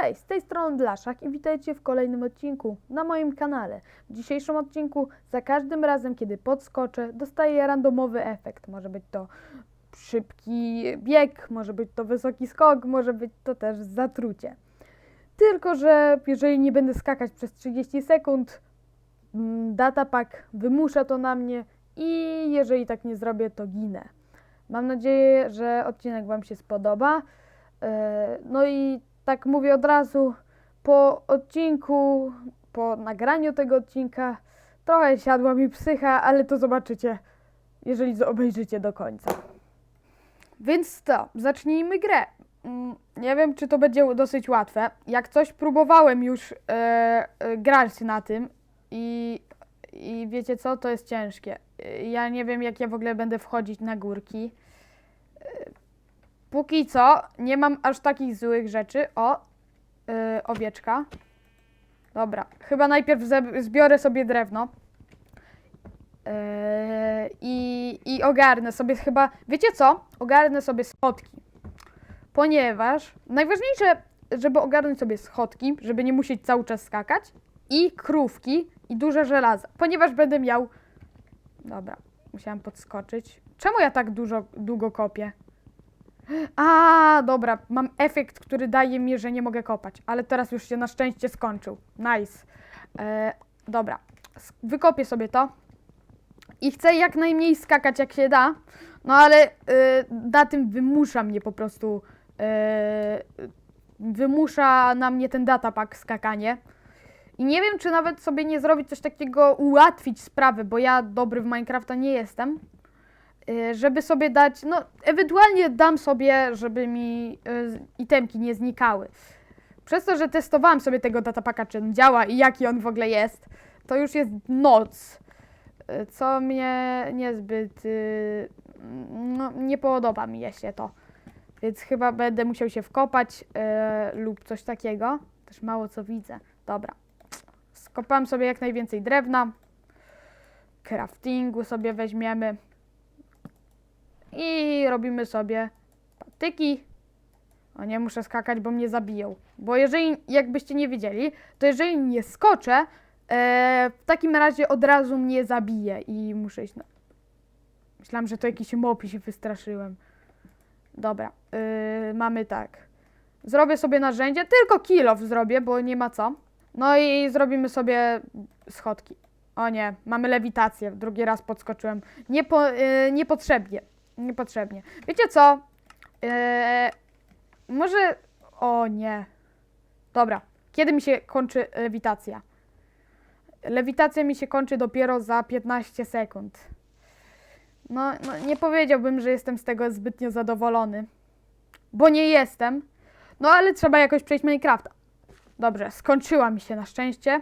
Cześć, z tej strony Blaszak i witajcie w kolejnym odcinku na moim kanale. W dzisiejszym odcinku za każdym razem, kiedy podskoczę, dostaję randomowy efekt. Może być to szybki bieg, może być to wysoki skok, może być to też zatrucie. Tylko, że jeżeli nie będę skakać przez 30 sekund, mm, datapack wymusza to na mnie i jeżeli tak nie zrobię, to ginę. Mam nadzieję, że odcinek Wam się spodoba. E, No i tak mówię od razu, po odcinku, po nagraniu tego odcinka, trochę siadła mi psycha, ale to zobaczycie, jeżeli obejrzycie do końca. Więc to, zacznijmy grę. Mm, Nie wiem, czy to będzie dosyć łatwe. Jak coś próbowałem już e, e, grać na tym i, i wiecie co, to jest ciężkie. E, Ja nie wiem, jak ja w ogóle będę wchodzić na górki. Póki co nie mam aż takich złych rzeczy. O, yy, owieczka. Dobra, chyba najpierw zbiorę sobie drewno. Yy, i, I ogarnę sobie chyba. Wiecie co? Ogarnę sobie schodki. Ponieważ najważniejsze, żeby ogarnąć sobie schodki, żeby nie musieć cały czas skakać, i krówki, i duże żelaza. Ponieważ będę miał. Dobra, musiałam podskoczyć. Czemu ja tak dużo, długo kopię? A, dobra, mam efekt, który daje mi, że nie mogę kopać, ale teraz już się na szczęście skończył. Nice. E, dobra, wykopię sobie to i chcę jak najmniej skakać jak się da, no ale e, na tym wymusza mnie po prostu, e, wymusza na mnie ten datapack skakanie. I nie wiem, czy nawet sobie nie zrobić coś takiego, ułatwić sprawę, bo ja dobry w Minecrafta nie jestem y, żeby sobie dać, no ewentualnie dam sobie, żeby mi y, itemki nie znikały. Przez to, że testowałam sobie tego datapaka, czy on działa i jaki on w ogóle jest, to już jest noc, y, co mnie niezbyt, y, no nie podoba mi się to. Więc chyba będę musiał się wkopać y, lub coś takiego. Też mało co widzę. Dobra. Skopałem sobie jak najwięcej drewna. Craftingu sobie weźmiemy i robimy sobie patyki. O nie, muszę skakać, bo mnie zabiją. Bo jeżeli, jakbyście nie wiedzieli, to jeżeli nie skoczę, e, w takim razie od razu mnie zabije i muszę iść na... Myślałam, że to jakiś mop i się wystraszyłem. Dobra, yy, mamy tak. Zrobię sobie narzędzie, tylko kilof zrobię, bo nie ma co. No i zrobimy sobie schodki. O nie, mamy lewitację. Drugi raz podskoczyłem. Niepo, yy, niepotrzebnie. Niepotrzebnie. Wiecie co? Eee, może. O nie. Dobra. Kiedy mi się kończy lewitacja? Lewitacja mi się kończy dopiero za 15 sekund. No, no, nie powiedziałbym, że jestem z tego zbytnio zadowolony. Bo nie jestem. No ale trzeba jakoś przejść Minecrafta. Dobrze, skończyła mi się na szczęście.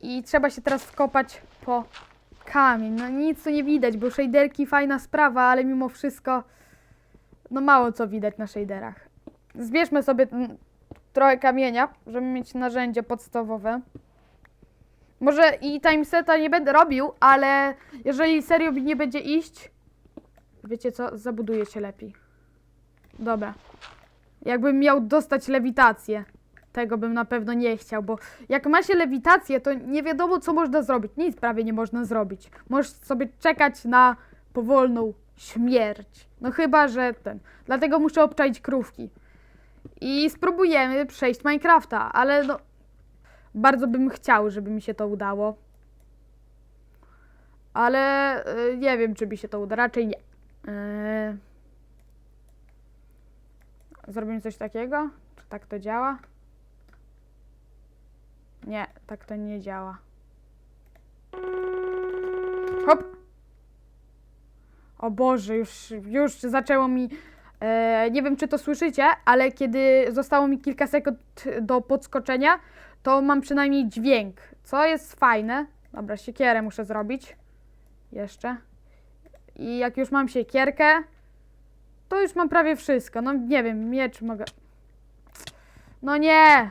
I trzeba się teraz wkopać po kamień. No nic tu nie widać, bo shaderki fajna sprawa, ale mimo wszystko no mało co widać na shaderach. Zbierzmy sobie trochę kamienia, żeby mieć narzędzie podstawowe. Może i timeseta nie będę robił, ale jeżeli serio mi nie będzie iść, wiecie co, zabuduję się lepiej. Dobra. Jakbym miał dostać lewitację. Tego bym na pewno nie chciał, bo jak ma się lewitację, to nie wiadomo, co można zrobić. Nic prawie nie można zrobić. Możesz sobie czekać na powolną śmierć. No chyba, że ten. Dlatego muszę obczaić krówki. I spróbujemy przejść Minecrafta, ale no. Bardzo bym chciał, żeby mi się to udało. Ale y, nie wiem, czy mi się to uda. Raczej nie. Yy... Zrobimy coś takiego? Czy tak to działa? Nie, tak to nie działa. Hop! O Boże, już, już zaczęło mi. E, nie wiem, czy to słyszycie, ale kiedy zostało mi kilka sekund do podskoczenia, to mam przynajmniej dźwięk, co jest fajne. Dobra, siekierę muszę zrobić. Jeszcze. I jak już mam siekierkę, to już mam prawie wszystko. No nie wiem, miecz mogę. No nie!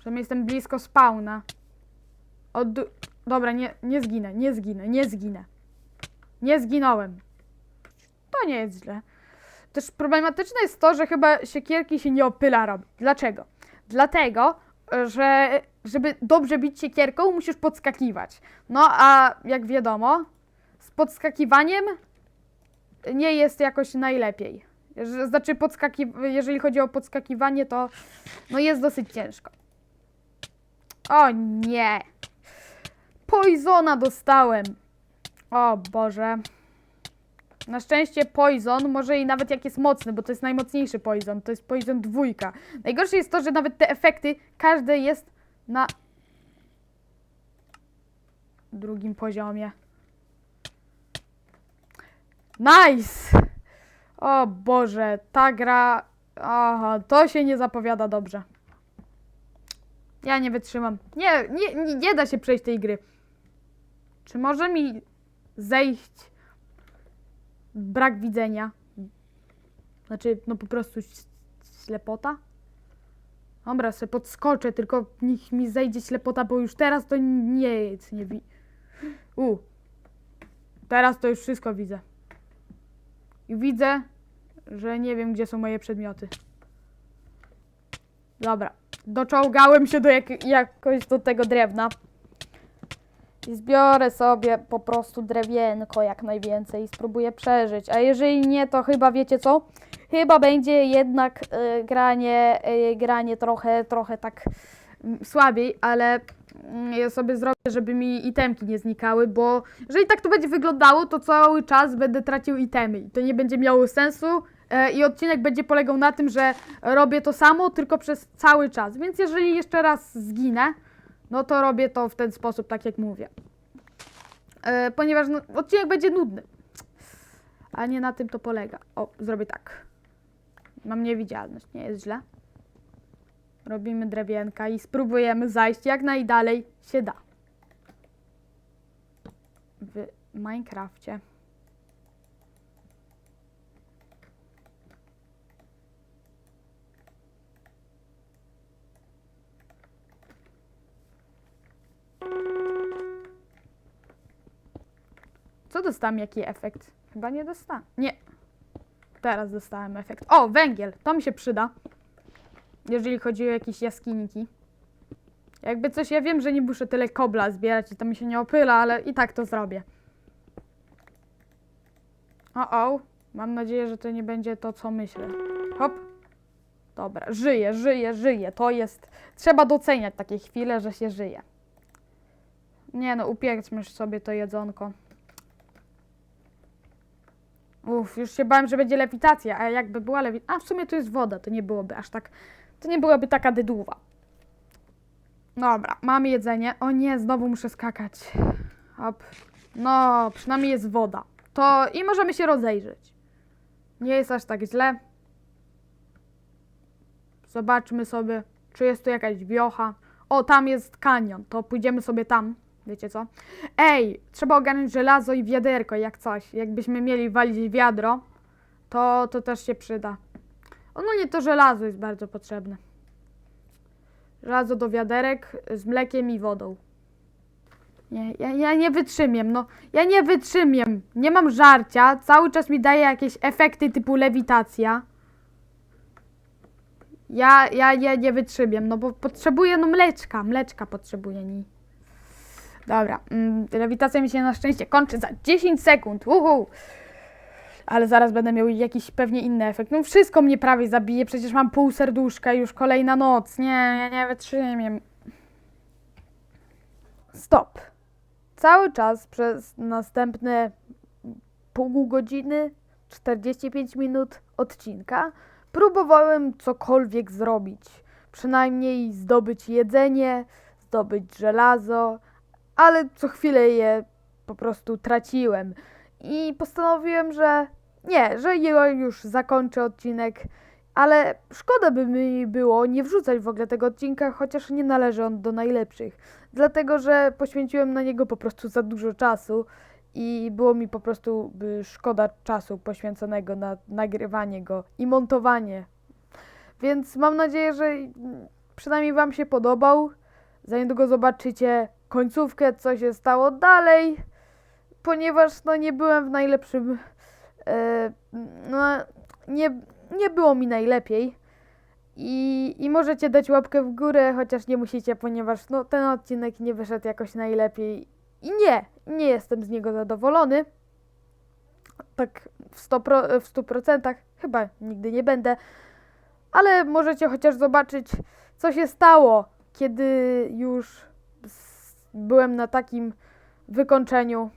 Że jestem blisko spawna. Od... Dobra, nie, nie zginę, nie zginę, nie zginę. Nie zginąłem. To nie jest źle. Też problematyczne jest to, że chyba siekierki się nie opyla robi. Dlaczego? Dlatego, że żeby dobrze bić siekierką, musisz podskakiwać. No a jak wiadomo, z podskakiwaniem nie jest jakoś najlepiej. Znaczy, podskaki... jeżeli chodzi o podskakiwanie, to no jest dosyć ciężko. O nie! Poisona dostałem. O Boże. Na szczęście Poison, może i nawet jak jest mocny, bo to jest najmocniejszy Poison, to jest Poison dwójka. Najgorsze jest to, że nawet te efekty, każde jest na drugim poziomie. Nice! O Boże, ta gra... Aha, to się nie zapowiada dobrze. Ja nie wytrzymam. Nie, nie, nie, nie da się przejść tej gry. Czy może mi zejść brak widzenia? Znaczy, no po prostu ślepota? Dobra, sobie podskoczę, tylko niech mi zejdzie ślepota, bo już teraz to nic nie wi... U. Teraz to już wszystko widzę. I widzę, że nie wiem, gdzie są moje przedmioty. Dobra. Doczołgałem się do jak, jakoś do tego drewna. I zbiorę sobie po prostu drewienko jak najwięcej i spróbuję przeżyć. A jeżeli nie, to chyba wiecie co? Chyba będzie jednak e, granie, e, granie trochę, trochę tak mm, słabiej, ale mm, ja sobie zrobię, żeby mi itemki nie znikały, bo jeżeli tak to będzie wyglądało, to cały czas będę tracił itemy i to nie będzie miało sensu. E, I odcinek będzie polegał na tym, że robię to samo, tylko przez cały czas. Więc jeżeli jeszcze raz zginę, no to robię to w ten sposób, tak jak mówię. E, ponieważ no, odcinek będzie nudny. A nie na tym to polega. O, zrobię tak. Mam niewidzialność, nie jest źle. Robimy drewienka i spróbujemy zajść jak najdalej się da. W Minecrafcie. Co dostałem? Jaki efekt? Chyba nie dostałem. Nie. Teraz dostałem efekt. O, węgiel. To mi się przyda. Jeżeli chodzi o jakieś jaskinki. Jakby coś, ja wiem, że nie muszę tyle kobla zbierać i to mi się nie opyla, ale i tak to zrobię. O, o. Mam nadzieję, że to nie będzie to, co myślę. Hop. Dobra, żyję, żyję, żyję. To jest... Trzeba doceniać takie chwile, że się żyje. Nie no, upieczmy sobie to jedzonko. Uff, już się bałem, że będzie lewitacja, a jakby była lewitacja... A w sumie to jest woda, to nie byłoby aż tak... To nie byłaby taka dydówa. Dobra, mamy jedzenie. O nie, znowu muszę skakać. Hop. No, przynajmniej jest woda. To i możemy się rozejrzeć. Nie jest aż tak źle. Zobaczmy sobie, czy jest tu jakaś wiocha. O, tam jest kanion, to pójdziemy sobie tam. Wiecie co? Ej, trzeba ogarnąć żelazo i wiaderko, jak coś. Jakbyśmy mieli walić wiadro, to, to też się przyda. Ogólnie to żelazo jest bardzo potrzebne. Żelazo do wiaderek z mlekiem i wodą. Nie, ja, ja nie wytrzymiem, no. Ja nie wytrzymiem. Nie mam żarcia. Cały czas mi daje jakieś efekty typu lewitacja. Ja, ja, ja nie wytrzymiem, no bo potrzebuję no mleczka. Mleczka potrzebuję, nie. Dobra, mm, lewitacja mi się na szczęście kończy za 10 sekund. Uhu. Ale zaraz będę miał jakiś pewnie inny efekt. No wszystko mnie prawie zabije, przecież mam pół serduszka, już kolejna noc. Nie, ja nie wytrzymiem. Stop. Cały czas przez następne pół godziny, 45 minut odcinka próbowałem cokolwiek zrobić. Przynajmniej zdobyć jedzenie, zdobyć żelazo, ale co chwilę je po prostu traciłem. I postanowiłem, że nie, że już zakończę odcinek, ale szkoda by mi było nie wrzucać w ogóle tego odcinka, chociaż nie należy on do najlepszych. Dlatego, że poświęciłem na niego po prostu za dużo czasu i było mi po prostu szkoda czasu poświęconego na nagrywanie go i montowanie. Więc mam nadzieję, że przynajmniej Wam się podobał. Za niedługo zobaczycie końcówkę, co się stało dalej, ponieważ no nie byłem w najlepszym, e, no nie, nie było mi najlepiej. I, I możecie dać łapkę w górę, chociaż nie musicie, ponieważ no, ten odcinek nie wyszedł jakoś najlepiej. I nie, nie jestem z niego zadowolony. Tak w 100%, pro, w 100% chyba nigdy nie będę. Ale możecie chociaż zobaczyć, co się stało, kiedy już byłem na takim wykończeniu,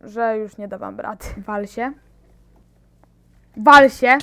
że już nie dawam rady. Wal się. Wal się.